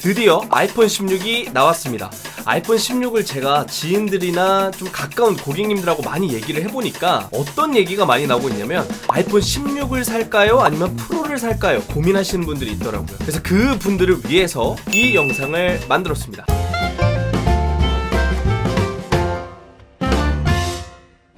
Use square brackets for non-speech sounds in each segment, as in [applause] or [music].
드디어 아이폰 16이 나왔습니다. 아이폰 16을 제가 지인들이나 좀 가까운 고객님들하고 많이 얘기를 해보니까 어떤 얘기가 많이 나오고 있냐면 아이폰 16을 살까요? 아니면 프로를 살까요? 고민하시는 분들이 있더라고요. 그래서 그 분들을 위해서 이 영상을 만들었습니다.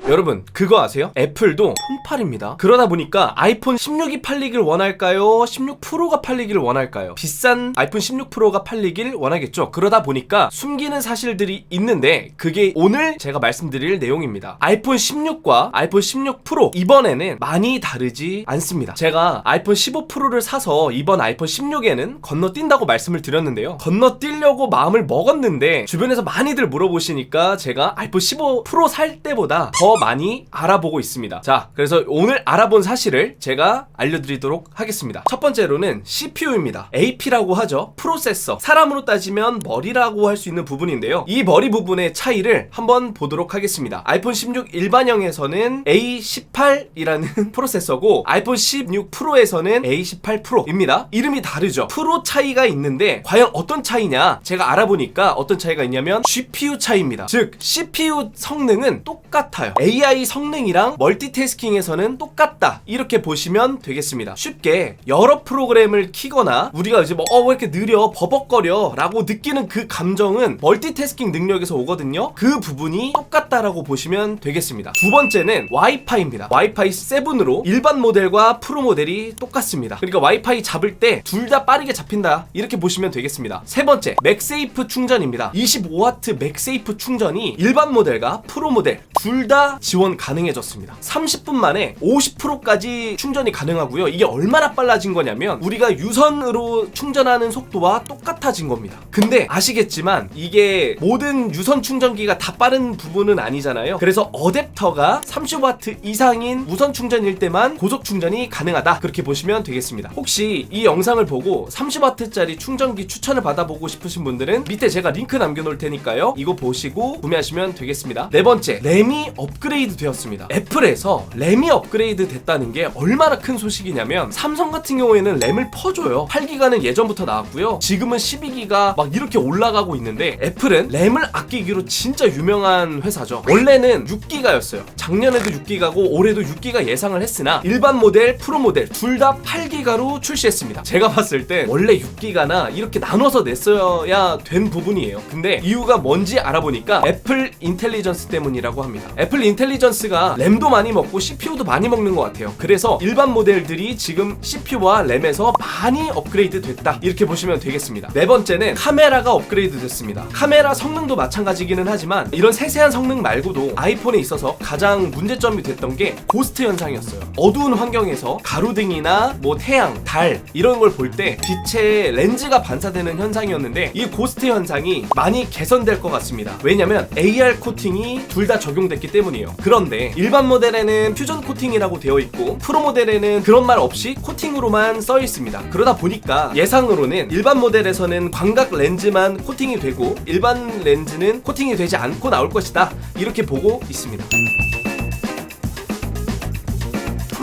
여러분 그거 아세요? 애플도 폰팔입니다 그러다 보니까 아이폰 16이 팔리길 원할까요? 16 프로가 팔리길 원할까요? 비싼 아이폰 16 프로가 팔리길 원하겠죠 그러다 보니까 숨기는 사실들이 있는데 그게 오늘 제가 말씀드릴 내용입니다 아이폰 16과 아이폰 16 프로 이번에는 많이 다르지 않습니다 제가 아이폰 15 프로를 사서 이번 아이폰 16에는 건너뛴다고 말씀을 드렸는데요 건너뛰려고 마음을 먹었는데 주변에서 많이들 물어보시니까 제가 아이폰 15 프로 살 때보다 더 많이 알아보고 있습니다. 자, 그래서 오늘 알아본 사실을 제가 알려드리도록 하겠습니다. 첫 번째로는 CPU입니다. AP라고 하죠. 프로세서. 사람으로 따지면 머리라고 할 수 있는 부분인데요. 이 머리 부분의 차이를 한번 보도록 하겠습니다. 아이폰 16 일반형에서는 A18이라는 [laughs] 프로세서고 아이폰 16 프로에서는 A18 프로입니다. 이름이 다르죠. 프로 차이가 있는데 과연 어떤 차이냐? 제가 알아보니까 어떤 차이가 있냐면 GPU 차이입니다. 즉 CPU 성능은 똑같아요. AI 성능이랑 멀티태스킹 에서는 똑같다. 이렇게 보시면 되겠습니다. 쉽게 여러 프로그램을 키거나 우리가 이제 뭐 어 왜 이렇게 느려 버벅거려 라고 느끼는 그 감정은 멀티태스킹 능력에서 오거든요. 그 부분이 똑같다라고 보시면 되겠습니다. 두 번째는 와이파이입니다. 와이파이 7으로 일반 모델과 프로 모델이 똑같습니다. 그러니까 와이파이 잡을 때 둘 다 빠르게 잡힌다. 이렇게 보시면 되겠습니다. 세 번째, 맥세이프 충전입니다. 25W 맥세이프 충전이 일반 모델과 프로 모델 둘 다 지원 가능해졌습니다. 30분 만에 50%까지 충전이 가능하고요. 이게 얼마나 빨라진 거냐면 우리가 유선으로 충전하는 속도와 똑같아진 겁니다. 근데 아시겠지만 이게 모든 유선 충전기가 다 빠른 부분은 아니잖아요. 그래서 어댑터가 30W 이상인 무선 충전일 때만 고속 충전이 가능하다. 그렇게 보시면 되겠습니다. 혹시 이 영상을 보고 30W짜리 충전기 추천을 받아보고 싶으신 분들은 밑에 제가 링크 남겨놓을 테니까요. 이거 보시고 구매하시면 되겠습니다. 네 번째, 램이 업그레이드 되었습니다. 애플에서 램이 업그레이드 됐다는 게 얼마나 큰 소식이냐면 삼성 같은 경우에는 램을 퍼줘요. 8기가는 예전부터 나왔고요. 지금은 12기가 막 이렇게 올라가고 있는데 애플은 램을 아끼기로 진짜 유명한 회사죠. 원래는 6기가였어요. 작년에도 6기가고 올해도 6기가 예상을 했으나 일반 모델, 프로 모델 둘 다 8기가로 출시했습니다. 제가 봤을 때 원래 6기가나 이렇게 나눠서 냈어야 된 부분이에요. 근데 이유가 뭔지 알아보니까 애플 인텔리전스 때문이라고 합니다. 애플 인텔리전스가 램도 많이 먹고 CPU 도 많이 먹는 것 같아요. 그래서 일반 모델들이 지금 CPU와 램에서 많이 업그레이드 됐다. 이렇게 보시면 되겠습니다. 네 번째는 카메라가 업그레이드 됐습니다. 카메라 성능도 마찬가지기는 하지만 이런 세세한 성능 말고도 아이폰에 있어서 가장 문제점이 됐던 게 고스트 현상이었어요. 어두운 환경에서 가로등이나 뭐 태양, 달 이런 걸 볼 때 빛의 렌즈가 반사되는 현상이었는데 이 고스트 현상이 많이 개선될 것 같습니다. 왜냐면 AR 코팅이 둘 다 적용됐기 때문이에요. 그런데 일반 모델에는 퓨전 코팅이라고 되어 있고 프로 모델에는 그런 말 없이 코팅으로만 써 있습니다. 그러다 보니까 예상으로는 일반 모델에서는 광각 렌즈만 코팅이 되고 일반 렌즈는 코팅이 되지 않고 나올 것이다. 이렇게 보고 있습니다.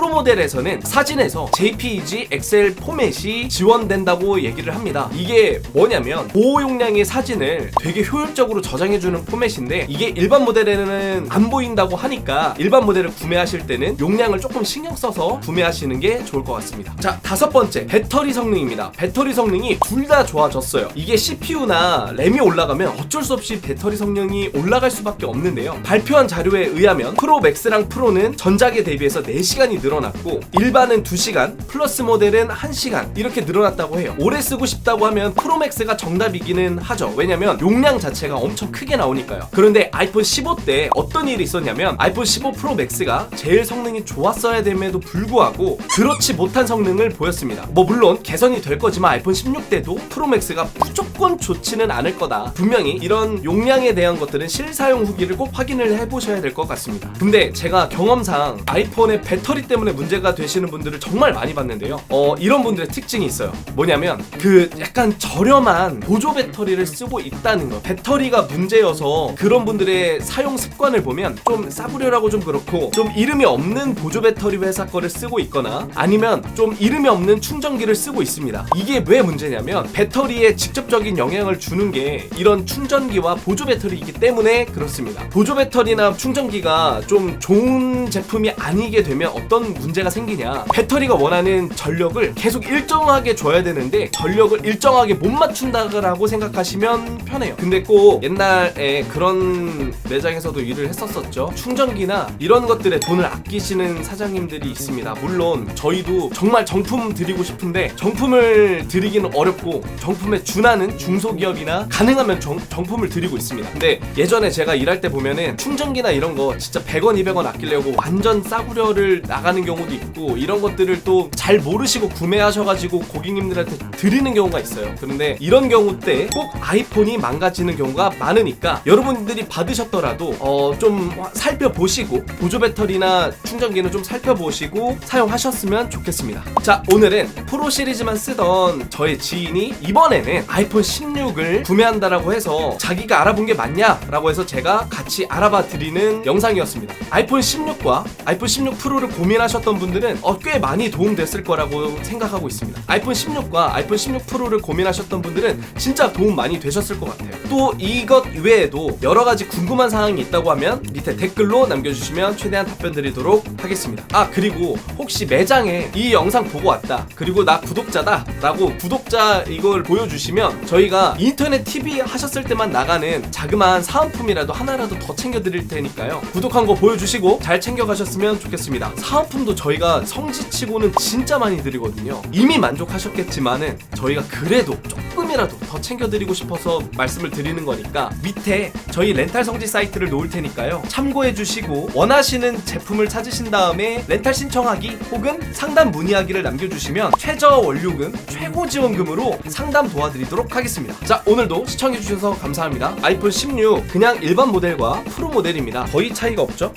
프로 모델에서는 사진에서 JPEG, 엑셀 포맷이 지원된다고 얘기를 합니다. 이게 뭐냐면 고호 용량의 사진을 되게 효율적으로 저장해주는 포맷인데 이게 일반 모델에는 안 보인다고 하니까 일반 모델을 구매하실 때는 용량을 조금 신경 써서 구매하시는 게 좋을 것 같습니다. 자, 다섯 번째 배터리 성능입니다. 배터리 성능이 둘 다 좋아졌어요. 이게 CPU나 램이 올라가면 어쩔 수 없이 배터리 성능이 올라갈 수밖에 없는데요. 발표한 자료에 의하면 프로 맥스랑 프로는 전작에 대비해서 4시간이 늘어 났고 일반은 2시간 플러스 모델은 1시간 이렇게 늘어났다고 해요. 오래 쓰고 싶다고 하면 프로맥스가 정답이기는 하죠. 왜냐면 용량 자체가 엄청 크게 나오니까요. 그런데 아이폰 15 때 어떤 일이 있었냐면 아이폰 15 프로 맥스가 제일 성능이 좋았어야 됨에도 불구하고 그렇지 못한 성능을 보였습니다. 뭐 물론 개선이 될 거지만 아이폰 16 때도 프로 맥스가 무조건 좋지는 않을 거다. 분명히 이런 용량에 대한 것들은 실사용 후기를 꼭 확인을 해보셔야 될 것 같습니다. 근데 제가 경험상 아이폰의 배터리 때문에 때문에 문제가 되시는 분들을 정말 많이 봤는데요. 어, 이런 분들의 특징이 있어요. 뭐냐면 그 약간 저렴한 보조 배터리를 쓰고 있다는 거. 배터리가 문제여서 그런 분들의 사용 습관을 보면 좀 싸구려라고 좀 그렇고 좀 이름이 없는 보조 배터리 회사 거를 쓰고 있거나 아니면 좀 이름이 없는 충전기를 쓰고 있습니다. 이게 왜 문제냐면 배터리에 직접적인 영향을 주는 게 이런 충전기와 보조 배터리이기 때문에 그렇습니다. 보조 배터리나 충전기가 좀 좋은 제품이 아니게 되면 어떤 문제가 생기냐. 배터리가 원하는 전력을 계속 일정하게 줘야 되는데 전력을 일정하게 못 맞춘다고 생각하시면 편해요. 근데 꼭 옛날에 그런 매장에서도 일을 했었었죠. 충전기나 이런 것들에 돈을 아끼시는 사장님들이 있습니다. 물론 저희도 정말 정품 드리고 싶은데 정품을 드리기는 어렵고 정품에 준하는 중소기업이나 가능하면 정, 정품을 드리고 있습니다. 근데 예전에 제가 일할 때 보면은 충전기나 이런 거 진짜 100원, 200원 아끼려고 완전 싸구려를 나가는 경우도 있고 이런 것들을 또 잘 모르시고 구매하셔가지고 고객님들한테 드리는 경우가 있어요. 그런데 이런 경우 때 꼭 아이폰이 망가지는 경우가 많으니까 여러분들이 받으셨더라도 어 좀 살펴보시고 보조 배터리나 충전기는 좀 살펴보시고 사용하셨으면 좋겠습니다. 자 오늘은 프로 시리즈만 쓰던 저의 지인이 이번에는 아이폰 16을 구매한다라고 해서 자기가 알아본 게 맞냐라고 해서 제가 같이 알아봐 드리는 영상이었습니다. 아이폰 16과 아이폰 16 프로를 고민하셨 던 분들은 어, 꽤 많이 도움됐을 거라고 생각하고 있습니다. 아이폰 16과 아이폰 16 프로를 고민하셨던 분들은 진짜 도움 많이 되셨을 것 같아요. 또 이것 외에도 여러 가지 궁금한 사항이 있다고 하면 밑에 댓글로 남겨주시면 최대한 답변 드리도록 하겠습니다. 아 그리고 혹시 매장에 이 영상 보고 왔다 그리고 나 구독자다 라고 구독자 이걸 보여주시면 저희가 인터넷 TV 하셨을 때만 나가는 자그마한 사은품이라도 하나라도 더 챙겨드릴 테니까요. 구독한 거 보여주시고 잘 챙겨가셨으면 좋겠습니다. 사은품 도 저희가 성지치고는 진짜 많이 드리거든요. 이미 만족하셨겠지만은 저희가 그래도 조금이라도 더 챙겨드리고 싶어서 말씀을 드리는 거니까 밑에 저희 렌탈 성지 사이트를 놓을 테니까요. 참고해 주시고 원하시는 제품을 찾으신 다음에 렌탈 신청하기 혹은 상담 문의하기를 남겨주시면 최저 원료금, 최고 지원금으로 상담 도와드리도록 하겠습니다. 자, 오늘도 시청해 주셔서 감사합니다. 아이폰 16 그냥 일반 모델과 프로 모델입니다. 거의 차이가 없죠?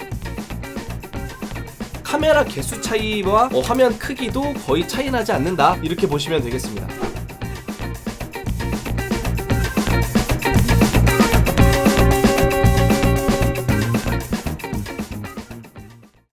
카메라 개수 차이와 어, 화면 크기도 거의 차이 나지 않는다 이렇게 보시면 되겠습니다.